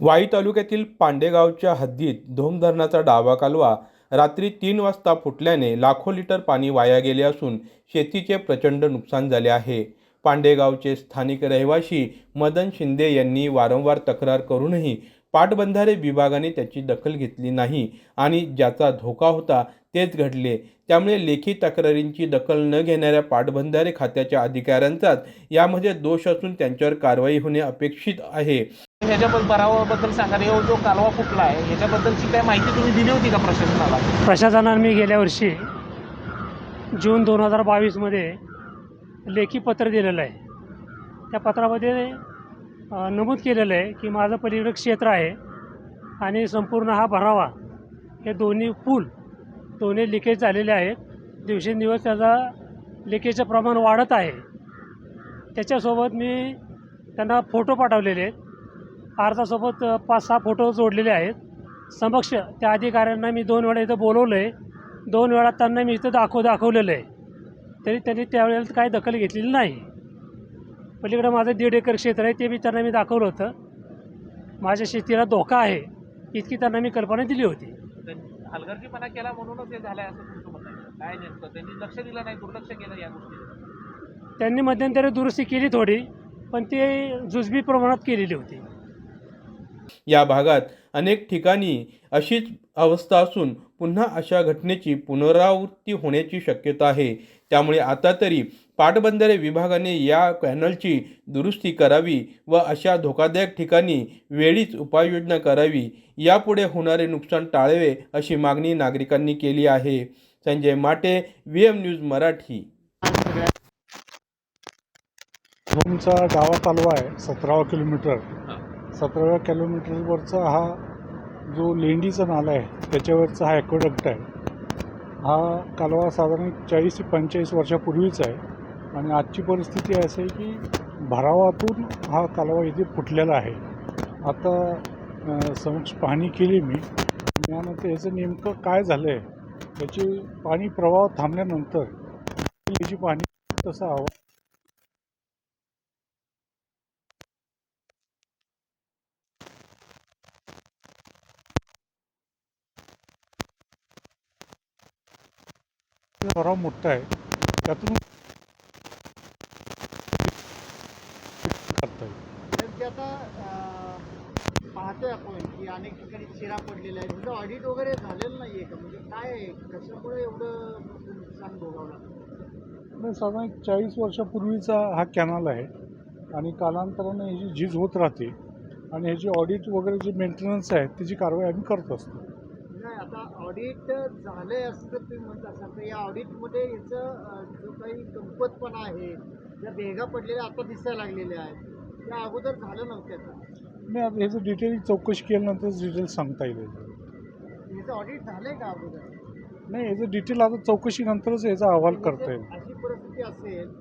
वाई तालुक्यातील पांडेगावच्या हद्दीत धोम धरणाचा डावा कालवा रात्री तीन वाजता फुटल्याने लाखो लिटर पाणी वाया गेले असून शेतीचे प्रचंड नुकसान झाले आहे. पांडेगावचे स्थानिक रहिवासी मदन शिंदे यांनी वारंवार तक्रार करूनही पाटबंधारे विभागाने त्याची दखल घेतली नाही आणि ज्याचा धोका होता तेच घडले. त्यामुळे लेखी तक्रारींची दखल न घेणाऱ्या पाटबंधारे खात्याच्या अधिकाऱ्यांचाच यामध्ये दोष असून त्यांच्यावर कारवाई होणे अपेक्षित आहे. ह्याच्याबद्दल बरावाबद्दल सांगा. रे, जो कालवा फुटला आहे ह्याच्याबद्दलची काय माहिती तुम्ही दिली होती का प्रशासनाला? प्रशासनाने मी गेल्या वर्षी जून दोन हजार बावीसमध्ये लेखी पत्र दिलेलं आहे. त्या पत्रामध्ये नमूद केलेलं आहे की माझं पलीकडं क्षेत्र आहे आणि संपूर्ण हा भरावा हे दोन्ही पूल दोन्ही लिकेज झालेले आहेत. दिवसेंदिवस त्याचा लिकेजचं प्रमाण वाढत आहे. त्याच्यासोबत मी त्यांना फोटो पाठवलेले आहेत. अर्जासोबत पाच सहा फोटो जोडलेले आहेत. समक्ष त्या अधिकाऱ्यांना मी दोन वेळा इथं बोलवलं आहे दोन वेळा त्यांना मी इथं दाखव दाखवलेलं आहे. तरी त्यांनी त्यावेळेला काही दखल घेतलेली नाही. पलीकडं माझं दीड एकर क्षेत्र आहे ते बी त्यांना मी दाखवलं होतं. माझ्या शेतीला धोका आहे इतकी त्यांना मी कल्पना दिली होती. हलगर्जीपणा केला म्हणूनच हे झालंय असं तुमचं म्हणणं आहे. काय नेमकं? त्यांनी लक्ष दिलं नाही दुर्लक्ष केलं या गोष्टी त्यांनी मध्यंतरी दुरुस्ती केली थोडी पण ते जुजबी प्रमाणात केलेली होती. या भागात अनेक ठिकाणी अशीच अवस्था असून पुन्हा अशा घटनेची पुनरावृत्ती होण्याची शक्यता आहे. त्यामुळे आता तरी पाटबंधारे विभागाने या कॅनलची दुरुस्ती करावी व अशा धोकादायक ठिकाणी वेळीच उपाययोजना करावी. यापुढे होणारे नुकसान टाळावे अशी मागणी नागरिकांनी केली आहे. Sanjay Mate V M news Marathi. धूमचा डावा कालवा आहे सतरावा किलोमीटर. सतराव्या किलोमीटरवरचा हा जो लेंडीचा नाला आहे त्याच्यावरचा हा ॲक्वडक्ट आहे. हा कालवा साधारण चाळीस ते पंचेचाळीस वर्षापूर्वीचा आहे आणि आजची परिस्थिती अशी आहे की भरावातून हा कालवा इथे फुटलेला आहे. आता समक्ष पाहणी केली मी. त्यानंतर याचं नेमकं काय झालं आहे याची पाणी प्रवाह थांबल्यानंतर याची पाणी तसं हवं भराव मोठा आहे त्यातून करता येईल पाहतोय आपण की अनेक ठिकाणी चिरा पडलेला आहे म्हणजे ऑडिट वगैरे झालेलं नाहीये का? म्हणजे काय आहे? कशामुळे एवढं नुकसान नाही साधारण चाळीस वर्षापूर्वीचा हा कॅनल आहे. आणि कालांतराने ह्याची झीज होत राहते. आणि ह्याची ऑडिट वगैरे जे मेंटेनन्स आहे त्याची कारवाई आम्ही करत असतो. नाही आता ऑडिट झालंय असं जर तुम्ही म्हणत असाल तर या ऑडिटमध्ये याचं जो काही कमपतपणा आहे ज्या भेगा पडलेल्या आता दिसायला लागलेल्या आहेत त्या अगोदर झालं नव्हत्या नाही आता ह्याचं डिटेल चौकशी केल्यानंतरच डिटेल सांगता येईल याचं. याचं ऑडिट झालंय का अगोदर? नाही याचं डिटेल आता चौकशीनंतरच याचा अहवाल करता येईल. अशी परिस्थिती असेल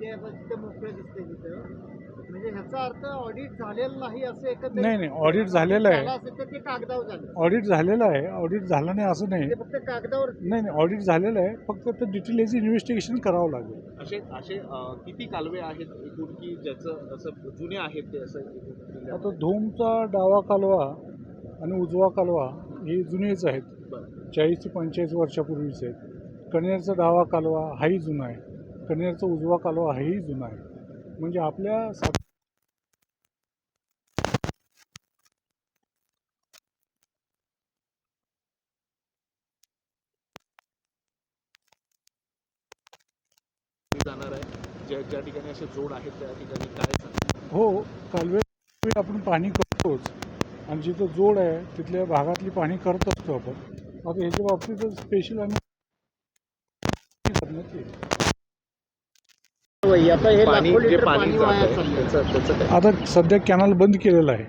ते आता जिथं मोकळं दिसतंय तिथं म्हणजे ह्याचा अर्थ ऑडिट झालेलं नाही असं नाही, नाही, audit झालेलं आहे. झालं असेल तर ते कागदावर झालं. ऑडिट झालेलं आहे. ऑडिट झालं नाही असं नाही. ते फक्त कागदावर नाही नाही ऑडिट झालेलं आहे. फक्त ते डिटेल याचं इन्व्हेस्टिगेशन करावं लागेल. असे असे अ, किती कालवे आहेत एकूण की ज्याचं असं जुने आहेत ते असं एकूण आता धूमचा डावा कालवा आणि उजवा कालवा हे जुनेच आहेत. बरं. चाळीस ते पंचेचाळीस वर्षापूर्वीचे आहेत. कनेरचा डावा कालवा हाही जुना आहे. कनेरचा उजवा कालवा हाही जुना आहे. म्हणजे आपल्या सा जाणार आहे. ज्या ज्या ठिकाणी असे जोड आहेत त्या ठिकाणी काय? हो कालवे आपण पाणी करतोच. आणि जिथं जोड आहे तिथल्या भागातली पाणी करत असतो आपण. आता ह्याच्या बाबतीत स्पेशल आम्ही आता हे जे सध्या कॅनल बंद केलेला आहे.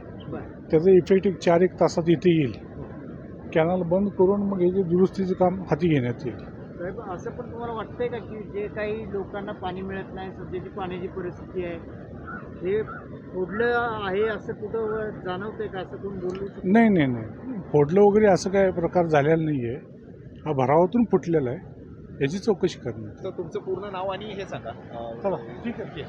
त्याचा इफेक्ट एक चार एक तासात इथे येईल. कॅनल बंद करून मग याचे दुरुस्तीचं काम हाती घेण्यात येईल. साहेब असं पण तुम्हाला वाटतंय का की जे काही लोकांना पाणी मिळत नाही सध्याची पाण्याची परिस्थिती आहे हे फोडलं आहे असं कुठं जाणवतंय का? असं कोण बोलू शकतं नाही नाही नाही. फोडलं वगैरे असं काय प्रकार झालेला नाही आहे हा भरावातून फुटलेला आहे. याची चौकशी करण्यात तर तुमचं पूर्ण नाव आणि हे सांगा. चला ठीक आहे.